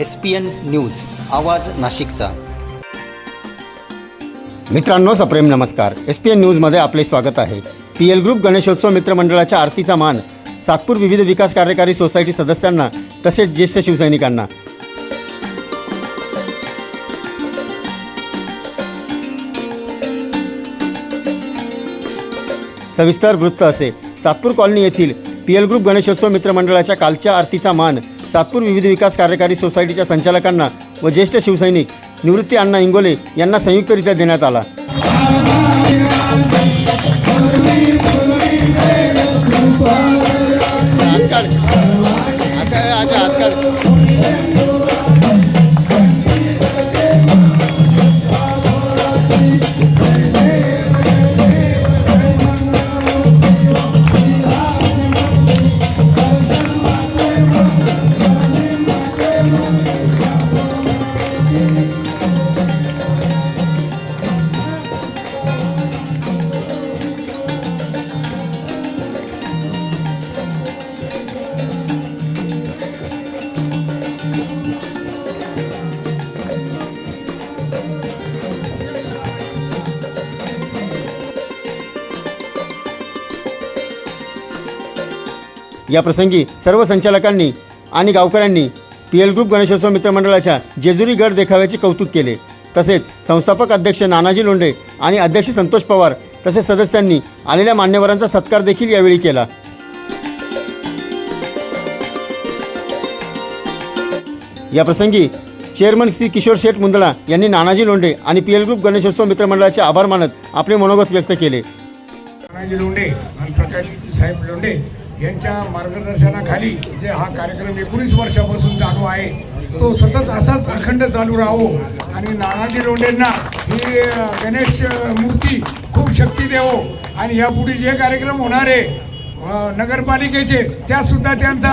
S P N news आवाज नाशिकचा. मित्रांनो सप्रेम नमस्कार. एस पी एन न्यूजमध्ये आपले स्वागत आहे. पी एल ग्रुप गणेशोत्सव मित्रमंडळाच्या आरतीचा मान सातपूर विविध विकास कार्यकारी सोसायटी सदस्यांना तसेच ज्येष्ठ शिवसैनिकांना. सविस्तर वृत्त असे. सातपूर कॉलनी येथील पी एल ग्रुप गणेशोत्सव मित्रमंडळाच्या कालच्या आरतीचा मान सातपूर विविध विकास कार्यकारी सोसायटीच्या संचालकांना व ज्येष्ठ शिवसैनिक निवृत्ती अण्णा इंगोले यांना संयुक्तरित्या देण्यात आला. या प्रसंगी सर्व संचालकांनी आणि गावकऱ्यांनी पी एल ग्रुप गणेशोत्सव मित्रमंडळाच्या जेजुरी गड देखाव्याचे कौतुक केले. तसेच संस्थापक अध्यक्ष नानाजी लोंढे आणि अध्यक्ष संतोष पवार तसेच सदस्यांनी आलेल्या मान्यवरांचा सत्कार देखील यावेळी केला. या प्रसंगी चेअरमन श्री किशोर शेठ मुंदळा यांनी नानाजी लोंढे आणि पी एल ग्रुप गणेशोत्सव मित्रमंडळाचे आभार मानत आपले मनोगत व्यक्त केले. नानाजी लोंढे आणि प्रकाश साहेब लोंढे यांच्या मार्गदर्शनाखाली जे हा कार्यक्रम एकोणीस वर्षापासून चालू आहे तो सतत असाच अखंड चालू राहो. आणि नानाजी लोंढेंना ही गणेश मूर्ती खूप शक्ती देवो आणि यापुढे जे कार्यक्रम होणार आहे नगरपालिकेचे त्यासुद्धा त्यांचा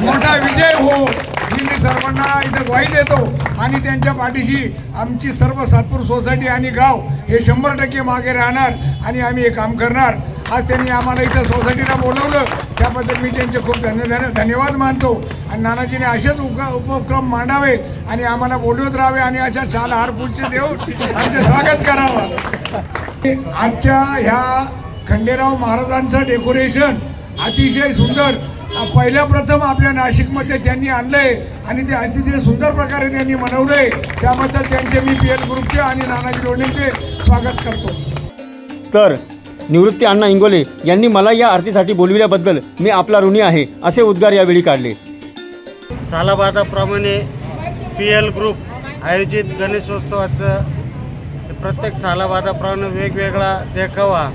मोठा विजय हो. ही मी सर्वांना इथं ग्वाही देतो. आणि त्यांच्या पाठीशी आमची सर्व सातपूर सोसायटी आणि गाव हे शंभर टक्के मागे राहणार आणि आम्ही हे काम करणार. आज त्यांनी आम्हाला इथं सोसायटीला बोलवलं. त्याबद्दल मी त्यांचे खूप धन्य धन्य- धन्यवाद मानतो. आणि नानाजीने असेच उप उपक्रम मांडावे आणि आम्हाला बोलवत राहावे आणि अशा शाल हार पुढचे देऊन आमचे स्वागत करावं. आजच्या ह्या खंडेराव महाराजांचं डेकोरेशन अतिशय सुंदर पहिल्या प्रथम आपल्या नाशिकमध्ये त्यांनी आणलंय आणि ते अतिशय सुंदर प्रकारे त्यांनी मनवलंय. त्याबद्दल त्यांचे मी पी एल ग्रुपचे आणि नानाजी लोणेंचे स्वागत करतो. तर निवृत्ती अण्णा इंगोले यांनी मला या आरतीसाठी बोलविल्याबद्दल मी आपला ऋणी आहे असे उद्गार यावेळी काढले. सालाबादाप्रमाणे पी एल ग्रुप आयोजित गणेशोत्सवाचं प्रत्येक सालाबादाप्रमाणे वेगवेगळा देखावा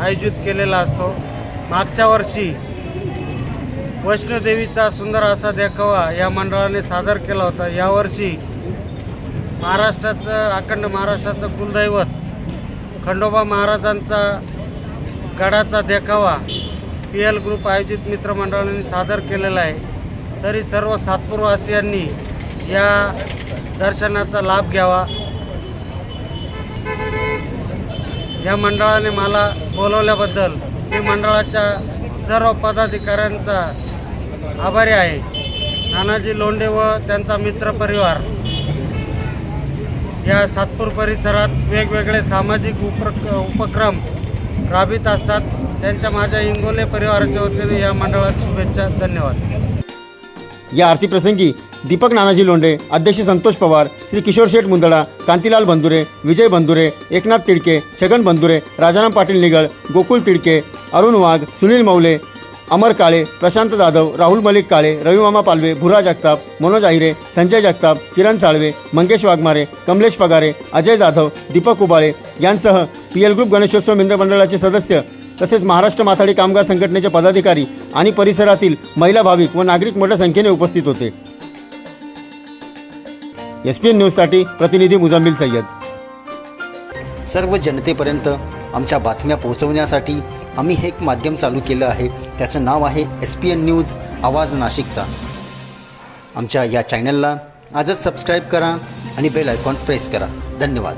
आयोजित केलेला असतो. मागच्या वर्षी वैष्णोदेवीचा सुंदर असा देखावा या मंडळाने सादर केला होता. यावर्षी महाराष्ट्राचं अखंड महाराष्ट्राचं कुलदैवत खंडोबा महाराजांचा गडाचा देखावा पी एल ग्रुप आयोजित मित्रमंडळाने सादर केलेला आहे. तरी सर्व सातपूरवासियांनी या दर्शनाचा लाभ घ्यावा. या मंडळाने मला बोलवल्याबद्दल मी मंडळाच्या सर्व पदाधिकाऱ्यांचा आभारी आहे. नानाजी लोंढे व त्यांचा मित्रपरिवार या सातपूर परिसरात वेगवेगळे सामाजिक उपक्र उपक्रम राबवित असतात. त्यांच्या माझ्या इंगोले परिवाराच्या वतीने या मंडळात शुभेच्छा धन्यवाद. या आरतीप्रसंगी दीपक नानाजी लोंढे अध्यक्ष संतोष पवार श्री किशोर शेठ मुंदडा कांतीलाल बंधुरे विजय बंधुरे एकनाथ तिडके छगन बंधुरे राजाराम पाटील निगळ गोकुल तिडके अरुण वाघ सुनील मौले अमर काळे प्रशांत जाधव राहुल मलिक काळे रविमामा पालवे भुरा जगताप मनोज आहिरे संजय जगताप किरण साळवे मंगेश वाघमारे कमलेश पगारे अजय जाधव दीपक उबाळे यांसह पी एल ग्रुप गणेशोत्सव मित्रमंडळाचे सदस्य तसेच महाराष्ट्र माथाडी कामगार संघटनेचे पदाधिकारी आणि परिसरातील महिला भाविक व नागरिक मोठ्या संख्येने उपस्थित होते. एस पी एन न्यूजसाठी प्रतिनिधी मुजामिल सय्यद. सर्व जनतेपर्यंत आमच्या बातम्या पोहोचवण्यासाठी आम्ही हे एक माध्यम चालू केलं आहे. त्याचं नाव आहे एस पी एन न्यूज आवाज नाशिकचा. आमच्या या चॅनलला आजच सबस्क्राईब करा आणि बेल आयकॉन प्रेस करा. धन्यवाद.